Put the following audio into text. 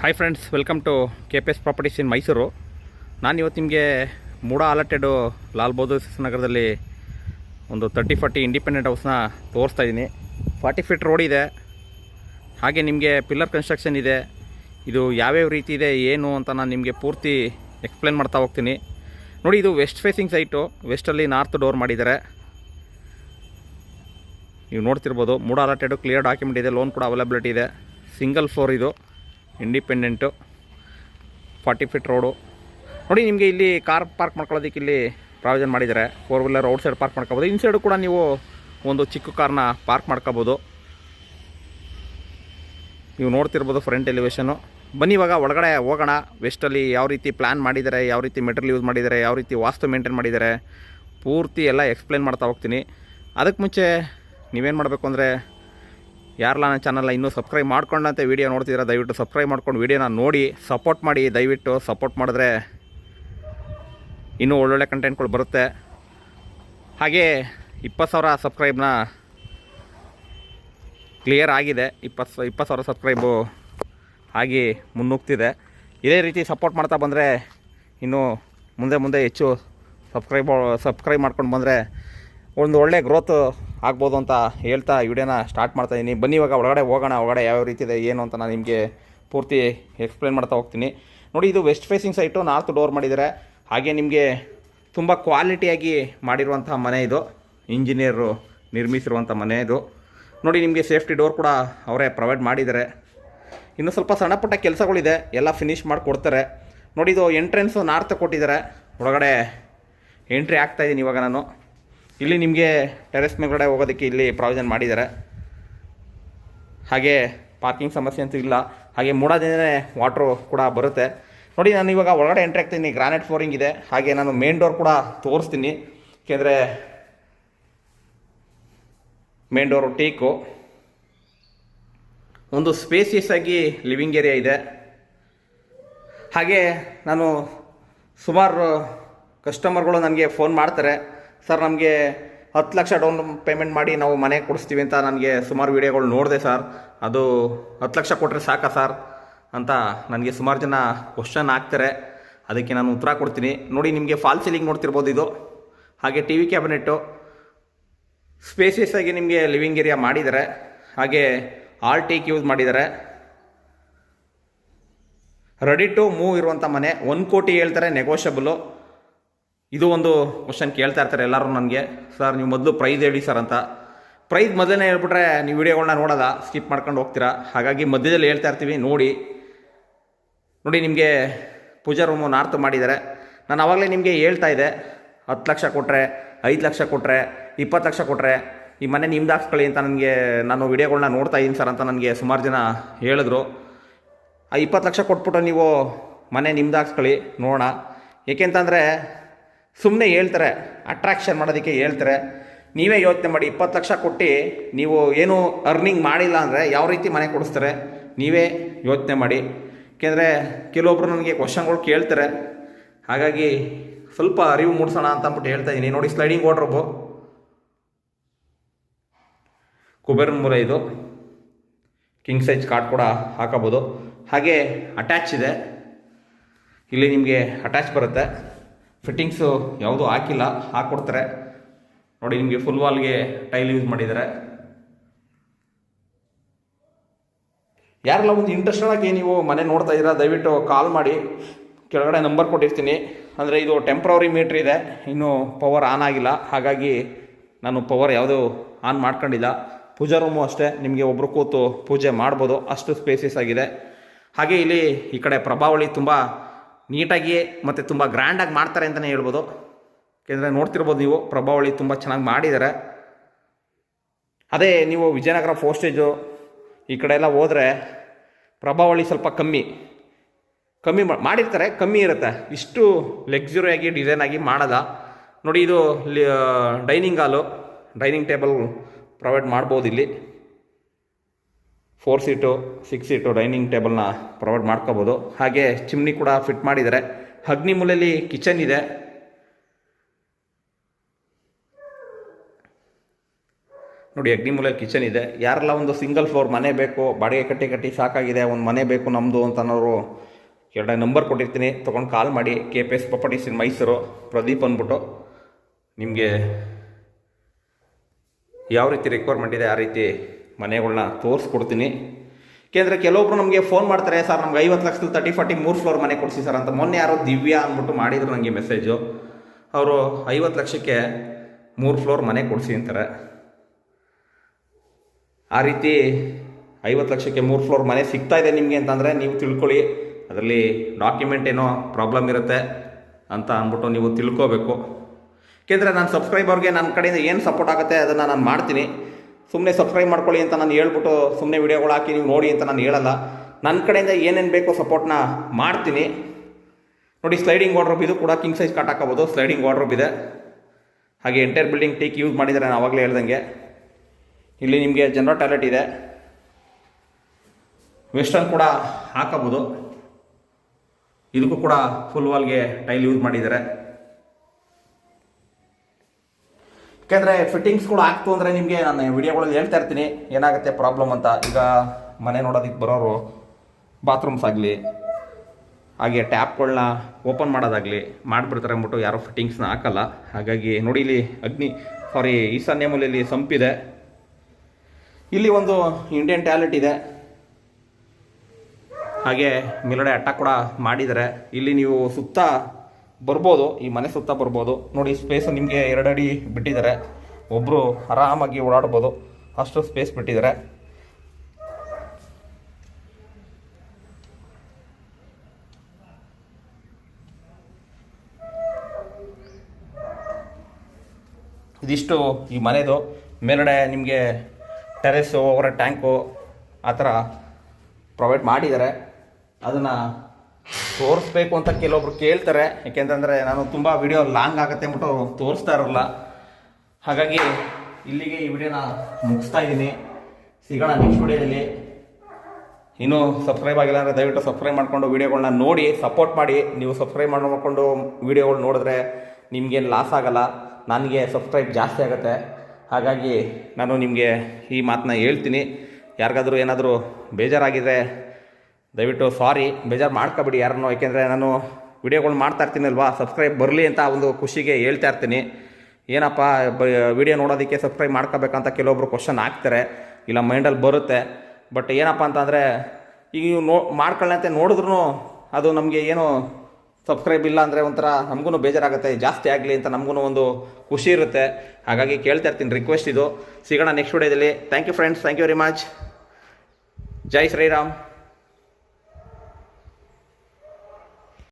Hi friends welcome to K P S properties in Mysuru ನಾನು ಇವತ್ತು ನಿಮಗೆ ಮೂಡ ಅಲಟೆಡು ಲಾಲ್ ಬಹದ್ದೂರ್ ನಗರದಲ್ಲಿ ಒಂದು ತರ್ಟಿ ಫಾರ್ಟಿ ಇಂಡಿಪೆಂಡೆಂಟ್ ಹೌಸ್ನ ತೋರಿಸ್ತಾ ಇದ್ದೀನಿ ಫಾರ್ಟಿ ಫೀಟ್ ರೋಡ್ ಇದೆ. ಹಾಗೆ ನಿಮಗೆ ಪಿಲ್ಲರ್ ಕನ್ಸ್ಟ್ರಕ್ಷನ್ ಇದೆ. ಇದು ಯಾವ್ಯಾವ ರೀತಿ ಇದೆ, ಏನು ಅಂತ ನಾನು ನಿಮಗೆ ಪೂರ್ತಿ ಎಕ್ಸ್ಪ್ಲೇನ್ ಮಾಡ್ತಾ ಹೋಗ್ತೀನಿ. ನೋಡಿ, ಇದು ವೆಸ್ಟ್ ಫೇಸಿಂಗ್ ಸೈಟು ವೆಸ್ಟಲ್ಲಿ ನಾರ್ತ್ ಡೋರ್ ಮಾಡಿದ್ದಾರೆ. ನೀವು ನೋಡ್ತಿರ್ಬೋದು ಮೂಡ ಅಲಟೆಡು ಕ್ಲಿಯರ್ ಡಾಕ್ಯುಮೆಂಟ್ ಇದೆ ಲೋನ್ ಕೂಡ ಅವೈಲಬಿಲಿಟಿ ಇದೆ. ಸಿಂಗಲ್ ಫ್ಲೋರ್ ಇದು. Independent, forty feet road. ನೋಡಿ, ನಿಮಗೆ ಇಲ್ಲಿ ಕಾರ್ ಪಾರ್ಕ್ ಮಾಡ್ಕೊಳ್ಳೋದಕ್ಕೆ ಇಲ್ಲಿ ಪ್ರಾವಿಷನ್ ಮಾಡಿದ್ದಾರೆ. Four wheeler outside park ಮಾಡ್ಕೋಬೋದು. ಇನ್ ಸೈಡು ಕೂಡ ನೀವು ಒಂದು ಚಿಕ್ಕ ಕಾರ್ನ ಪಾರ್ಕ್ ಮಾಡ್ಕೋಬೋದು. ನೀವು ನೋಡ್ತಿರ್ಬೋದು ಫ್ರಂಟ್ ಎಲಿವೇಶನು ಬನ್ನಿ ಇವಾಗ, ಒಳಗಡೆ ಹೋಗೋಣ. ವೆಸ್ಟಲ್ಲಿ ಯಾವ ರೀತಿ ಪ್ಲ್ಯಾನ್ ಮಾಡಿದ್ದಾರೆ, ಯಾವ ರೀತಿ ಮೆಟೀರಿಯಲ್ ಯೂಸ್ ಮಾಡಿದ್ದಾರೆ, ಯಾವ ರೀತಿ ವಾಸ್ತು ಮೇಂಟೈನ್ ಮಾಡಿದ್ದಾರೆ, ಪೂರ್ತಿ ಎಲ್ಲ ಎಕ್ಸ್ಪ್ಲೇನ್ ಮಾಡ್ತಾ ಹೋಗ್ತೀನಿ. ಅದಕ್ಕೆ ಮುಂಚೆ ನೀವೇನು ಮಾಡಬೇಕು ಅಂದರೆ ಯಾರಲ್ಲ ನನ್ನ ಚಾನಲ್ನ ಇನ್ನೂ ಸಬ್ಸ್ಕ್ರೈಬ್ ಮಾಡ್ಕೊಂಡಂತೆ ವೀಡಿಯೋ ನೋಡ್ತಿದ್ದೀರಾ, ದಯವಿಟ್ಟು ಸಬ್ಸ್ಕ್ರೈಬ್ ಮಾಡ್ಕೊಂಡು ವೀಡಿಯೋನ ನೋಡಿ ಸಪೋರ್ಟ್ ಮಾಡಿ, ದಯವಿಟ್ಟು ಸಪೋರ್ಟ್ ಮಾಡಿದ್ರೆ ಇನ್ನೂ ಒಳ್ಳೊಳ್ಳೆ ಕಂಟೆಂಟ್ಗಳು ಬರುತ್ತೆ. ಹಾಗೆ ಇಪ್ಪತ್ತು ಸಾವಿರ ಸಬ್ಸ್ಕ್ರೈಬ್ನ ಕ್ಲಿಯರ್ ಆಗಿದೆ. ಇಪ್ಪತ್ತು ಇಪ್ಪತ್ತು ಸಾವಿರ ಸಬ್ಸ್ಕ್ರೈಬು ಆಗಿ ಮುನ್ನುಗ್ತಿದೆ. ಇದೇ ರೀತಿ ಸಪೋರ್ಟ್ ಮಾಡ್ತಾ ಬಂದರೆ ಇನ್ನು ಮುಂದೆ ಮುಂದೆ ಹೆಚ್ಚು ಸಬ್ಸ್ಕ್ರೈಬ್ ಸಬ್ಸ್ಕ್ರೈಬ್ ಮಾಡ್ಕೊಂಡು ಬಂದರೆ ಒಂದು ಒಳ್ಳೆ ಗ್ರೋತ್ ಆಗ್ಬೋದು ಅಂತ ಹೇಳ್ತಾ ವಿಡಿಯೋನ ಸ್ಟಾರ್ಟ್ ಮಾಡ್ತಾಯಿದ್ದೀನಿ ಬನ್ನಿ, ಇವಾಗ ಒಳಗಡೆ ಹೋಗೋಣ. ಒಳಗಡೆ ಯಾವ ರೀತಿ ಇದೆ, ಏನು ಅಂತ ನಾನು ನಿಮಗೆ ಪೂರ್ತಿ ಎಕ್ಸ್ಪ್ಲೇನ್ ಮಾಡ್ತಾ ಹೋಗ್ತೀನಿ. ನೋಡಿ, ಇದು west facing site north door ಮಾಡಿದ್ದಾರೆ ಹಾಗೆ ನಿಮಗೆ ತುಂಬ ಕ್ವಾಲಿಟಿಯಾಗಿ ಮಾಡಿರುವಂಥ ಮನೆ ಇದು. ಇಂಜಿನಿಯರು ನಿರ್ಮಿಸಿರುವಂಥ ಮನೆ ಇದು. ನೋಡಿ, ನಿಮಗೆ ಸೇಫ್ಟಿ ಡೋರ್ ಕೂಡ ಅವರೇ ಪ್ರೊವೈಡ್ ಮಾಡಿದ್ದಾರೆ ಇನ್ನು ಸ್ವಲ್ಪ ಸಣ್ಣ ಪುಟ್ಟ ಕೆಲಸಗಳಿದೆ. ಎಲ್ಲ ಫಿನಿಷ್ ಮಾಡಿ ಕೊಡ್ತಾರೆ. ನೋಡಿ, ಇದು ಎಂಟ್ರೆನ್ಸು ನಾರ್ತ್ ಕೊಟ್ಟಿದ್ದಾರೆ ಒಳಗಡೆ ಎಂಟ್ರಿ ಆಗ್ತಾಯಿದ್ದೀನಿ ಇವಾಗ ನಾನು. ಇಲ್ಲಿ ನಿಮಗೆ ಟೆರೆಸ್ ಮೇಲ್ಗಡೆ ಹೋಗೋದಕ್ಕೆ ಇಲ್ಲಿ ಪ್ರಾವಿಷನ್ ಮಾಡಿದ್ದಾರೆ. ಹಾಗೆ ಪಾರ್ಕಿಂಗ್ ಸಮಸ್ಯೆ ಅಂತೂ ಇಲ್ಲ. ಹಾಗೆ ಮೂಡಾದಿಂದನೇ ವಾಟ್ರು ಕೂಡ ಬರುತ್ತೆ. ನೋಡಿ, ನಾನು ಇವಾಗ ಒಳಗಡೆ ಎಂಟ್ರಿ ಆಗ್ತೀನಿ ಗ್ರಾನೈಟ್ ಫ್ಲೋರಿಂಗ್ ಇದೆ. ಹಾಗೆ ನಾನು ಮೇನ್ ಡೋರ್ ಕೂಡ ತೋರಿಸ್ತೀನಿ. ಏಕೆಂದರೆ ಮೇನ್ ಡೋರು ಟೀಕು ಒಂದು ಸ್ಪೇಸಿಯಸ್ ಆಗಿ ಲಿವಿಂಗ್ ಏರಿಯಾ ಇದೆ. ಹಾಗೆ ನಾನು ಸುಮಾರು ಕಸ್ಟಮರ್ಗಳು ನನಗೆ ಫೋನ್ ಮಾಡ್ತಾರೆ. ಸರ್, ನಮಗೆ ಹತ್ತು ಲಕ್ಷ ಡೌನ್ ಪೇಮೆಂಟ್ ಮಾಡಿ ನಾವು ಮನೆ ಕೊಡಿಸ್ತೀವಿ ಅಂತ ನನಗೆ ಸುಮಾರು ವೀಡಿಯೋಗಳು ನೋಡಿದೆ ಸರ್. ಅದು ಹತ್ತು ಲಕ್ಷ ಕೊಟ್ಟರೆ ಸಾಕಾ ಸರ್ ಅಂತ ನನಗೆ ಸುಮಾರು ಜನ ಕ್ವಶನ್ ಆಗ್ತಾರೆ ಅದಕ್ಕೆ ನಾನು ಉತ್ತರ ಕೊಡ್ತೀನಿ. ನೋಡಿ, ನಿಮಗೆ ಫಾಲ್ ಸೀಲಿಂಗ್ ನೋಡ್ತಿರ್ಬೋದು ಇದು. ಹಾಗೆ ಟಿ ವಿ ಕ್ಯಾಬಿನೆಟ್ಟು ಸ್ಪೇಸಿಯಸ್ ಆಗಿ ನಿಮಗೆ ಲಿವಿಂಗ್ ಏರಿಯಾ ಮಾಡಿದ್ದಾರೆ. ಹಾಗೆ ಆಲ್ ಟೇಕ್ ಯೂಸ್ ಮಾಡಿದ್ದಾರೆ. ರೆಡಿ ಟು ಮೂವ್ ಇರುವಂಥ ಮನೆ. ಒಂದು ಕೋಟಿ ಹೇಳ್ತಾರೆ ನೆಗೋಷಿಯಬಲು ಇದು ಒಂದು ಕ್ವಶನ್ ಕೇಳ್ತಾ ಇರ್ತಾರೆ ಎಲ್ಲರೂ ನನಗೆ. ಸರ್ ನೀವು ಮೊದಲು ಪ್ರೈಸ್ ಹೇಳಿ ಸರ್ ಅಂತ. ಪ್ರೈಸ್ ಮೊದಲೇ ಹೇಳ್ಬಿಟ್ರೆ ನೀವು ವಿಡಿಯೋಗಳನ್ನ ನೋಡೋದ ಸ್ಕಿಪ್ ಮಾಡ್ಕೊಂಡು ಹೋಗ್ತೀರಾ? ಹಾಗಾಗಿ ಮಧ್ಯದಲ್ಲಿ ಹೇಳ್ತಾ ಇರ್ತೀವಿ, ನೋಡಿ. ನೋಡಿ, ನಿಮಗೆ ಪೂಜಾ ರೂಮು ನಾರ್ತ್ ಮಾಡಿದ್ದಾರೆ. ನಾನು ಆವಾಗಲೇ ನಿಮಗೆ ಹೇಳ್ತಾ ಇದ್ದೆ, ಹತ್ತು ಲಕ್ಷ ಕೊಟ್ಟರೆ ಐದು ಲಕ್ಷ ಕೊಟ್ಟರೆ ಇಪ್ಪತ್ತು ಲಕ್ಷ ಕೊಟ್ಟರೆ ಈ ಮನೆ ನಿಮ್ದು ಹಾಕ್ಸ್ಕೊಳ್ಳಿ ಅಂತ ನನಗೆ, ನಾನು ವಿಡಿಯೋಗಳನ್ನ ನೋಡ್ತಾ ಇದ್ದೀನಿ ಸರ್ ಅಂತ ನನಗೆ ಸುಮಾರು ಜನ ಹೇಳಿದ್ರು. ಆ ಇಪ್ಪತ್ತು ಲಕ್ಷ ಕೊಟ್ಬಿಟ್ಟು ನೀವು ಮನೆ ನಿಮ್ದು ಹಾಕ್ಸ್ಕೊಳ್ಳಿ, ನೋಡೋಣ. ಏಕೆಂತಂದರೆ ಸುಮ್ಮನೆ ಹೇಳ್ತಾರೆ ಅಟ್ರಾಕ್ಷನ್ ಮಾಡೋದಕ್ಕೆ ಹೇಳ್ತಾರೆ. ನೀವೇ ಯೋಚನೆ ಮಾಡಿ, ಇಪ್ಪತ್ತು ಲಕ್ಷ ಕೊಟ್ಟು ನೀವು ಏನು ಅರ್ನಿಂಗ್ ಮಾಡಿಲ್ಲ ಅಂದರೆ ಯಾವ ರೀತಿ ಮನೆ ಕೊಡಿಸ್ತಾರೆ? ನೀವೇ ಯೋಚನೆ ಮಾಡಿ. ಏಕೆಂದರೆ ಕೆಲವೊಬ್ರು ನನಗೆ ಕ್ವಶನ್ಗಳು ಕೇಳ್ತಾರೆ. ಹಾಗಾಗಿ ಸ್ವಲ್ಪ ಅರಿವು ಮೂಡಿಸೋಣ ಅಂತ ಅಂದ್ಬಿಟ್ಟು ಹೇಳ್ತಾ ಇದ್ದೀನಿ. ನೋಡಿ ಸ್ಲೈಡಿಂಗ್ ವಾಡ್ರೋಬು ಕುಬೇರನ್ ಮೂಲ ಇದು ಕಿಂಗ್ ಸೈಜ್ ಕಾರ್ಡ್ ಕೂಡ ಹಾಕೋಬೋದು. ಹಾಗೆ ಅಟ್ಯಾಚ್ ಇದೆ. ಇಲ್ಲಿ ನಿಮಗೆ ಅಟ್ಯಾಚ್ ಬರುತ್ತೆ. ಫಿಟ್ಟಿಂಗ್ಸು ಯಾವುದೂ ಹಾಕಿಲ್ಲ ಹಾಕ್ಕೊಡ್ತಾರೆ ನೋಡಿ, ನಿಮಗೆ ಫುಲ್ ವಾಲ್ಗೆ ಟೈಲ್ ಯೂಸ್ ಮಾಡಿದ್ದಾರೆ. ಯಾರೆಲ್ಲ ಒಂದು ಇಂಟ್ರೆಸ್ಟೆಡ್ ಆಗಿ ನೀವು ಮನೆ ನೋಡ್ತಾ ಇದ್ದೀರಾ, ದಯವಿಟ್ಟು ಕಾಲ್ ಮಾಡಿ. ಕೆಳಗಡೆ ನಂಬರ್ ಕೊಟ್ಟಿರ್ತೀನಿ. ಅಂದರೆ ಇದು ಟೆಂಪ್ರವರಿ ಮೀಟ್ರ್ ಇದೆ. ಇನ್ನೂ ಪವರ್ ಆನ್ ಆಗಿಲ್ಲ. ಹಾಗಾಗಿ ನಾನು ಪವರ್ ಯಾವುದೂ ಆನ್ ಮಾಡ್ಕೊಂಡಿಲ್ಲ. ಪೂಜಾ ರೂಮು ಅಷ್ಟೇ. ನಿಮಗೆ ಒಬ್ಬರು ಕೂತು ಪೂಜೆ ಮಾಡ್ಬೋದು. ಅಷ್ಟು ಸ್ಪೇಸಸ್ ಆಗಿದೆ. ಹಾಗೆ ಇಲ್ಲಿ ಈ ಕಡೆ ಪ್ರಭಾವಳಿ ತುಂಬ ನೀಟಾಗಿ ಮತ್ತು ತುಂಬ ಗ್ರ್ಯಾಂಡಾಗಿ ಮಾಡ್ತಾರೆ ಅಂತಲೇ ಹೇಳ್ಬೋದು. ಏಕೆಂದರೆ ನೋಡ್ತಿರ್ಬೋದು ನೀವು, ಪ್ರಭಾವಳಿ ತುಂಬ ಚೆನ್ನಾಗಿ ಮಾಡಿದ್ದಾರೆ ಅದೇ ನೀವು ವಿಜಯನಗರ ಫೋಸ್ಟೇಜು ಈ ಕಡೆ ಎಲ್ಲ ಹೋದರೆ ಪ್ರಭಾವಳಿ ಸ್ವಲ್ಪ ಕಮ್ಮಿ. ಕಮ್ಮಿ ಮಾಡಿರ್ತಾರೆ, ಕಮ್ಮಿ ಇರುತ್ತೆ. ಇಷ್ಟು ಲಕ್ಸುರಿಯಾಗಿ ಡಿಸೈನ್ ಆಗಿ ನೋಡಿ ಇದು ಡೈನಿಂಗ್ ಹಾಲು ಡೈನಿಂಗ್ ಟೇಬಲ್ ಪ್ರೊವೈಡ್ ಮಾಡ್ಬೋದು ಇಲ್ಲಿ. Four seat six seat dining ಟೇಬಲ್ನ ಪ್ರೊವೈಡ್ ಮಾಡ್ಕೋಬೋದು. ಹಾಗೆ ಚಿಮ್ನಿ ಕೂಡ ಫಿಟ್ ಮಾಡಿದ್ದಾರೆ. ಅಗ್ನಿ ಮೂಲೆಯಲ್ಲಿ ಕಿಚನ್ ಇದೆ. ನೋಡಿ ಅಗ್ನಿ ಅಗ್ನಿಮೂಲೆಯಲ್ಲಿ ಕಿಚನ್ ಇದೆ. ಯಾರೆಲ್ಲ ಒಂದು ಸಿಂಗಲ್ ಫ್ಲೋರ್ ಮನೆ ಬೇಕು, ಬಾಡಿಗೆ ಕಟ್ಟಿ ಕಟ್ಟಿ ಸಾಕಾಗಿದೆ, ಒಂದು ಮನೆ ಬೇಕು ನಮ್ಮದು ಅಂತ ಅನ್ನೋರು ಎರಡೇ ನಂಬರ್ ಕೊಟ್ಟಿರ್ತೀನಿ. ತೊಗೊಂಡು ಕಾಲ್ ಮಾಡಿ. K P S properties Mysuru Pradeep ಅಂದ್ಬಿಟ್ಟು. ನಿಮಗೆ ಯಾವ ರೀತಿ ರಿಕ್ವೈರ್ಮೆಂಟ್ ಇದೆ, ಆ ರೀತಿ ಮನೆಗಳನ್ನ ತೋರಿಸ್ಕೊಡ್ತೀನಿ. ಏಕೆಂದರೆ ಕೆಲವೊಬ್ರು ನಮಗೆ ಫೋನ್ ಮಾಡ್ತಾರೆ, ಸರ್, ನಮ್ಗೆ ಐವತ್ತು ಲಕ್ಷದಲ್ಲಿ ತರ್ಟಿ ಫಾರ್ಟಿ ಮೂರು ಫ್ಲೋರ್ ಮನೆ ಕೊಡಿಸಿ ಸರ್ ಅಂತ. ಮೊನ್ನೆ ಯಾರೋ ದಿವ್ಯಾ ಅಂದ್ಬಿಟ್ಟು ಮಾಡಿದ್ರು ನನಗೆ ಮೆಸೇಜು ಅವರು, ಐವತ್ತು ಲಕ್ಷಕ್ಕೆ ಮೂರು ಫ್ಲೋರ್ ಮನೆ ಕೊಡಿಸಿ ಅಂತಾರೆ. ಆ ರೀತಿ ಐವತ್ತು ಲಕ್ಷಕ್ಕೆ ಮೂರು ಫ್ಲೋರ್ ಮನೆ ಸಿಗ್ತಾ ಇದೆ ನಿಮಗೆ ಅಂತಂದರೆ ನೀವು ತಿಳ್ಕೊಳ್ಳಿ. ಅದರಲ್ಲಿ ಡಾಕ್ಯುಮೆಂಟ್ ಏನೋ ಪ್ರಾಬ್ಲಮ್ ಇರುತ್ತೆ ಅಂತ ಅಂದ್ಬಿಟ್ಟು ನೀವು ತಿಳ್ಕೋಬೇಕು. ಏಕೆಂದರೆ ನಾನು ಸಬ್ಸ್ಕ್ರೈಬರ್ಗೆ ನನ್ನ ಕಡೆಯಿಂದ ಏನು ಸಪೋರ್ಟ್ ಆಗುತ್ತೆ ಅದನ್ನು ನಾನು ಮಾಡ್ತೀನಿ. ಸುಮ್ಮನೆ ಸಬ್ಸ್ಕ್ರೈಬ್ ಮಾಡ್ಕೊಳ್ಳಿ ಅಂತ ನಾನು ಹೇಳ್ಬಿಟ್ಟು ಸುಮ್ಮನೆ ವಿಡಿಯೋಗಳು ಹಾಕಿ ನೀವು ನೋಡಿ ಅಂತ ನಾನು ಹೇಳಲ್ಲ. ನನ್ನ ಕಡೆಯಿಂದ ಏನೇನು ಬೇಕೋ ಸಪೋರ್ಟ್ನ ಮಾಡ್ತೀನಿ. ನೋಡಿ ಸ್ಲೈಡಿಂಗ್ ವಾರ್ಡ್ರೋಬ್ ಇದು ಕೂಡ ಕಿಂಗ್ ಸೈಜ್ ಕಟ್ ಹಾಕೋಬೋದು ಸ್ಲೈಡಿಂಗ್ ವಾರ್ಡ್ರೋಬ್ ಇದೆ. ಹಾಗೆ ಎಂಟೈರ್ ಬಿಲ್ಡಿಂಗ್ ಟೀಕ್ ಯೂಸ್ ಮಾಡಿದ್ದಾರೆ ನಾನು ಆವಾಗಲೇ ಹೇಳ್ದಂಗೆ. ಇಲ್ಲಿ ನಿಮಗೆ ಜನರಲ್ ಟಾಯ್ಲೆಟ್ ಇದೆ. ವೆಸ್ಟರ್ನ್ ಕೂಡ ಹಾಕಬಹುದು ಇದಕ್ಕೂ ಕೂಡ ಫುಲ್ ವಾಲ್ಗೆ ಟೈಲ್ ಯೂಸ್ ಮಾಡಿದ್ದಾರೆ. ಯಾಕೆಂದರೆ ಫಿಟ್ಟಿಂಗ್ಸ್ಗಳು ಆಗ್ತು ಅಂದರೆ ನಿಮಗೆ ನಾನು ವಿಡಿಯೋಗಳಲ್ಲಿ ಹೇಳ್ತಾ ಇರ್ತೀನಿ, ಏನಾಗುತ್ತೆ ಪ್ರಾಬ್ಲಮ್ ಅಂತ. ಈಗ ಮನೆ ನೋಡೋದಕ್ಕೆ ಬರೋರು ಬಾತ್ರೂಮ್ಸ್ ಆಗಲಿ, ಹಾಗೆ ಟ್ಯಾಪ್ಗಳನ್ನ ಓಪನ್ ಮಾಡೋದಾಗಲಿ ಮಾಡಿಬಿಡ್ತಾರೆ ಅಂದ್ಬಿಟ್ಟು ಯಾರೋ ಫಿಟ್ಟಿಂಗ್ಸ್ನ ಹಾಕಲ್ಲ. ಹಾಗಾಗಿ ನೋಡಿ ಇಲ್ಲಿ ಅಗ್ನಿ ಸಾರಿ ಈಶಾನ್ಯ ಮೂಲೆಯಲ್ಲಿ ಸಂಪಿದೆ ಇಲ್ಲಿ ಒಂದು ಇಂಡಿಯನ್ ಟ್ಯಾಲೆಂಟ್ ಇದೆ. ಹಾಗೆ ಮೇಲ್ಗಡೆ ಅಟ್ಟ ಕೂಡ ಮಾಡಿದ್ದಾರೆ. ಇಲ್ಲಿ ನೀವು ಸುತ್ತ ಬರ್ಬೋದು, ಈ ಮನೆ ಸುತ್ತ ಬರ್ಬೋದು. ನೋಡಿ ಸ್ಪೇಸ್ ನಿಮಗೆ ಎರಡು ಅಡಿ ಬಿಟ್ಟಿದ್ದಾರೆ. ಒಬ್ಬರು ಆರಾಮಾಗಿ ಓಡಾಡ್ಬೋದು. ಅಷ್ಟು ಸ್ಪೇಸ್ ಬಿಟ್ಟಿದ್ದಾರೆ. ಇದಿಷ್ಟು ಈ ಮನೆದು. ಮೇಲಡೆ ನಿಮಗೆ ಟೆರೆಸ್ಸು ಅವರ ಟ್ಯಾಂಕು ಆ ಥರ ಪ್ರೊವೈಡ್ ಮಾಡಿದ್ದಾರೆ. ಅದನ್ನು ತೋರಿಸ್ಬೇಕು ಅಂತ ಕೆಲವೊಬ್ರು ಕೇಳ್ತಾರೆ. ಯಾಕೆಂತಂದರೆ ನಾನು ತುಂಬ ವಿಡಿಯೋ ಲಾಂಗ್ ಆಗುತ್ತೆ ಅಂದ್ಬಿಟ್ಟು ತೋರಿಸ್ತಾ ಇರಲ್ಲ. ಹಾಗಾಗಿ ಇಲ್ಲಿಗೆ ಈ ವಿಡಿಯೋನ ಮುಗಿಸ್ತಾ ಇದ್ದೀನಿ. ಸಿಗೋಣ ನೆಕ್ಸ್ಟ್ ವಿಡಿಯೋದಲ್ಲಿ ಇನ್ನೂ ಸಬ್ಸ್ಕ್ರೈಬ್ ಆಗಿಲ್ಲ ಅಂದರೆ ದಯವಿಟ್ಟು ಸಬ್ಸ್ಕ್ರೈಬ್ ಮಾಡಿಕೊಂಡು ವೀಡಿಯೋಗಳನ್ನ ನೋಡಿ ಸಪೋರ್ಟ್ ಮಾಡಿ. ನೀವು ಸಬ್ಸ್ಕ್ರೈಬ್ ಮಾಡ್ಕೊಂಡು ವೀಡಿಯೋಗಳು ನೋಡಿದ್ರೆ ನಿಮಗೇನು ಲಾಸ್ ಆಗಲ್ಲ. ನನಗೆ ಸಬ್ಸ್ಕ್ರೈಬ್ ಜಾಸ್ತಿ ಆಗುತ್ತೆ. ಹಾಗಾಗಿ ನಾನು ನಿಮಗೆ ಈ ಮಾತನ್ನ ಹೇಳ್ತೀನಿ. ಯಾರಿಗಾದರೂ ಏನಾದರೂ ಬೇಜಾರಾಗಿದ್ರೆ ದಯವಿಟ್ಟು ಸಾರಿ ಬೇಜಾರು ಮಾಡ್ಕೊಬಿಡಿ ಯಾರನ್ನೋ ಯಾಕೆಂದರೆ ನಾನು ವಿಡಿಯೋಗಳು ಮಾಡ್ತಾ ಇರ್ತೀನಲ್ವಾ? ಸಬ್ಸ್ಕ್ರೈಬ್ ಬರಲಿ ಅಂತ ಒಂದು ಖುಷಿಗೆ ಹೇಳ್ತಾ ಇರ್ತೀನಿ. ಏನಪ್ಪ ವಿಡಿಯೋ ನೋಡೋದಕ್ಕೆ ಸಬ್ಸ್ಕ್ರೈಬ್ ಮಾಡ್ಕೋಬೇಕಂತ ಕೆಲವೊಬ್ರು ಕ್ವಶನ್ ಹಾಕ್ತಾರೆ. ಇಲ್ಲ ಮೈಂಡಲ್ಲಿ ಬರುತ್ತೆ. ಬಟ್ ಏನಪ್ಪ ಅಂತಂದರೆ, ಈಗ ನೀವು ನೋ ಮಾಡ್ಕೊಳ್ಳಂತೆ ನೋಡಿದ್ರೂ ಅದು ನಮಗೆ ಏನು ಸಬ್ಸ್ಕ್ರೈಬ್ ಇಲ್ಲ ಅಂದರೆ ಒಂಥರ ನಮಗೂ ಬೇಜಾರಾಗುತ್ತೆ, ಜಾಸ್ತಿ ಆಗಲಿ ಅಂತ ನಮಗೂ ಒಂದು ಖುಷಿ ಇರುತ್ತೆ. ಹಾಗಾಗಿ ಕೇಳ್ತಾ ಇರ್ತೀನಿ ರಿಕ್ವೆಸ್ಟ್ ಇದು. ಸಿಗೋಣ ನೆಕ್ಸ್ಟ್ ವಿಡಿಯೋದಲ್ಲಿ thank you friends thank you very much Jai Shriram.